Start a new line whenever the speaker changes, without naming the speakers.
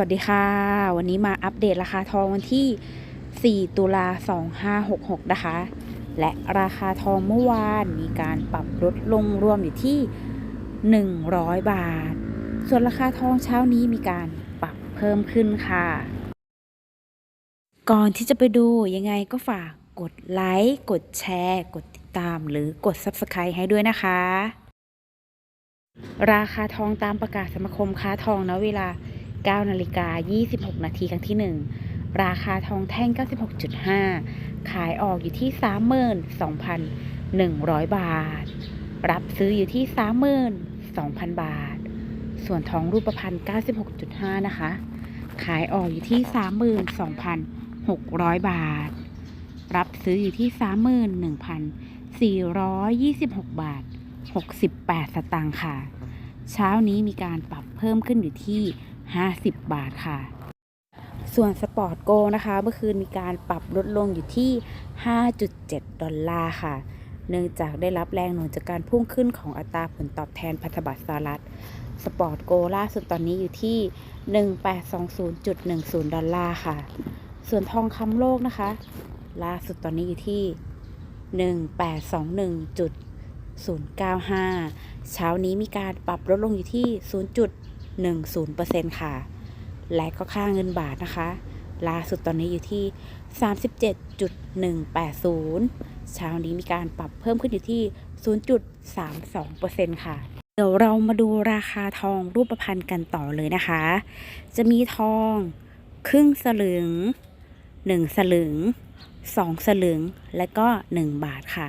วัสดีค่ะ วันนี้มาอัปเดตราคาทองวันที่ 4 ตุลา 2566 นะคะ และราคาทองเมื่อวานมีการปรับลดลงรวมอยู่ที่ 100 บาท ส่วนราคาทองเช้านี้มีการปรับเพิ่มขึ้นค่ะ ก่อนที่จะไปดูยังไงก็ฝากกดไลค์ กดแชร์ กดติดตามหรือกด Subscribe ให้ด้วยนะคะ ราคาทองตามประกาศสมาคมค้าทองณเวลา 9นาฬิกา26 นาทีครั้งที่ 1 ราคาทองแท่ง 96.5 ขายออกอยู่ที่ 32,100 บาท รับซื้ออยู่ที่ 32,000 บาท ส่วนทองรูปพรรณ96.5 นะคะ ขายออกอยู่ที่ 32,600 บาท รับซื้ออยู่ที่ 31,426 บาท 68 สตางค์ค่ะเช้านี้มีการปรับเพิ่มขึ้นอยู่ที่ 50 บาทค่ะ ส่วนสปอร์ตโกนะคะ เมื่อคืนมีการปรับลดลงอยู่ที่ 5.7 ดอลลาร์ค่ะ เนื่องจากได้รับแรงหนุนจากการพุ่งขึ้นของอัตราผลตอบแทนพันธบัตรสหรัฐ สปอร์ตโกล่าสุดตอนนี้อยู่ที่ 1820.10 ดอลลาร์ค่ะ ส่วนทองคำโลกนะคะ ล่าสุดตอนนี้อยู่ที่ 1821.095 เช้านี้มีการปรับลดลงอยู่ที่ 10%ค่ะ และก็ค่าเงินบาทนะคะ ล่าสุดตอนนี้อยู่ที่ 37.180 เช้านี้มีการปรับเพิ่มขึ้นอยู่ที่ 0.32%ค่ะเดี๋ยวเรามาดูราคาทองรูปพรรณกันต่อเลยนะคะ จะมีทองครึ่งสลึง 1 สลึง 2 สลึง และก็ 1 บาทค่ะ